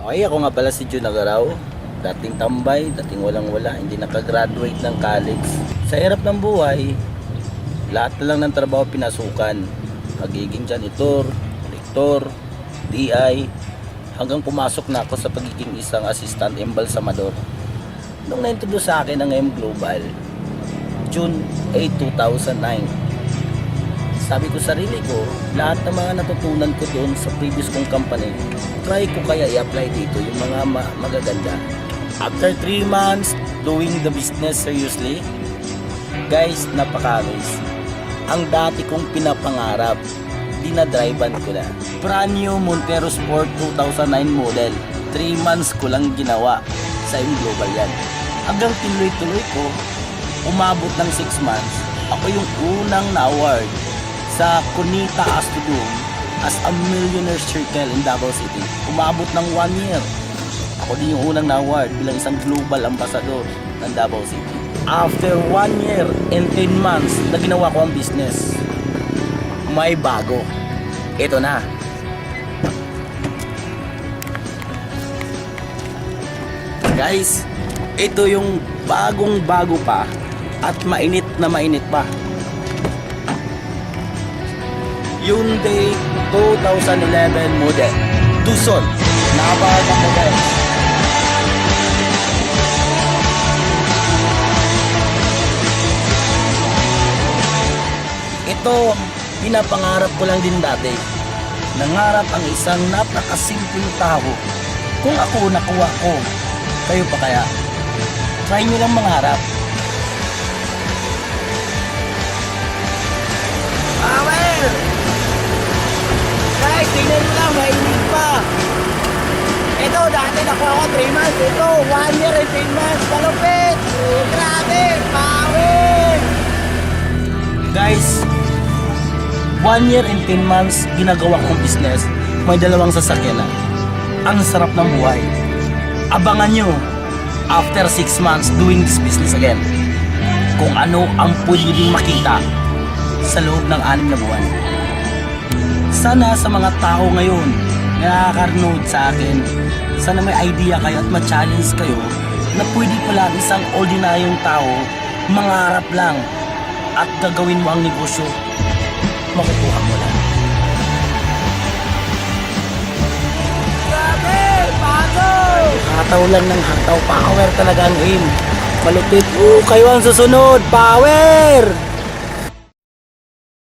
Okay, ako nga pala si Jun Agaraw. Dating tambay, dating walang-wala, hindi nakagraduate ng college. Sa hirap ng buhay, lahat lang ng trabaho pinasukan. Pagiging janitor, rektor, DI, hanggang pumasok na ako sa pagiging isang assistant embalsamador. Nung na-introduce sa akin ang M Global, June 8, 2009, sabi ko sa sarili ko, lahat ng mga natutunan ko doon sa previous kong company, try ko kaya i-apply dito yung mga ma- magaganda. After 3 months doing the business seriously, guys, napaka-amaze. Ang dati kong pinapangarap, dinadrivean ko na. Brand new Montero Sport 2009 model. 3 months ko lang ginawa sa Global yan. Hanggang tinuloy-tuloy ko, umabot ng 6 months, ako yung unang na-award sa Kunita Astudum as a millionaire circle in Davao City. Umabot ng 1 year. Ako din yung unang na-award bilang isang global ambassador ng Davao City. After 1 year and 10 months na ginawa ko ang business, may bago. Ito na. Guys, ito yung bagong bago pa at mainit na mainit pa. Hyundai 2011 model. Tucson. Napakaganda guys. Ito, pinapangarap ko lang din dati. Nangarap ang isang napakasimpleng tao. Kung ako nakuha ko, kayo pa kaya? Try nyo lang mangarap. Dati nakuha ko 3 months. Ito, 1 year and 10 months. Malupit! Grabe! Power! Guys, 1 year and 10 months ginagawa kong business. May dalawang sasakyan na. Ang sarap ng buhay. Abangan nyo after 6 months doing this business again kung ano ang pwedeng makita sa loob ng anim na buwan. Sana sa mga tao ngayon na nakaka-nood sa akin, sana may idea kayo at ma-challenge kayo na pwede pala ang isang ordinaryong tao mangarap lang at gagawin mo ang negosyo, makukuha mo lang. Grabe! Bago! Hataw lang ng hataw. Power talaga ang aim. Malupit. Oo, kayo ang susunod. Power!